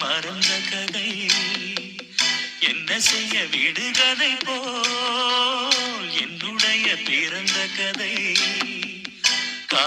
பரந்த கதை என்ன செய்ய விடுகதை போல் என்னுடைய பிறந்த கதை. கா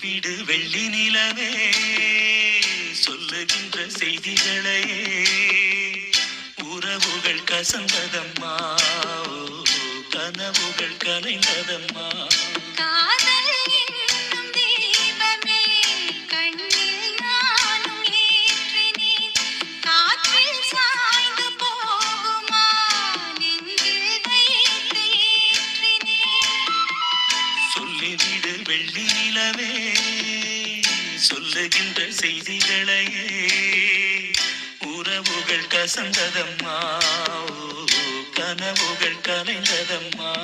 விடு வெள்ளி நிலவே சொல்லுகின்ற செய்திகளையே. உறவுகள் கசந்ததம்மா கனவுகள் கலைந்ததம்மா. வெள்ளி நிலவே சொல்லுகின்ற செய்திகளையே. உறவுகள் கசந்ததம்மா கனவுகள் கலைந்ததம்மா.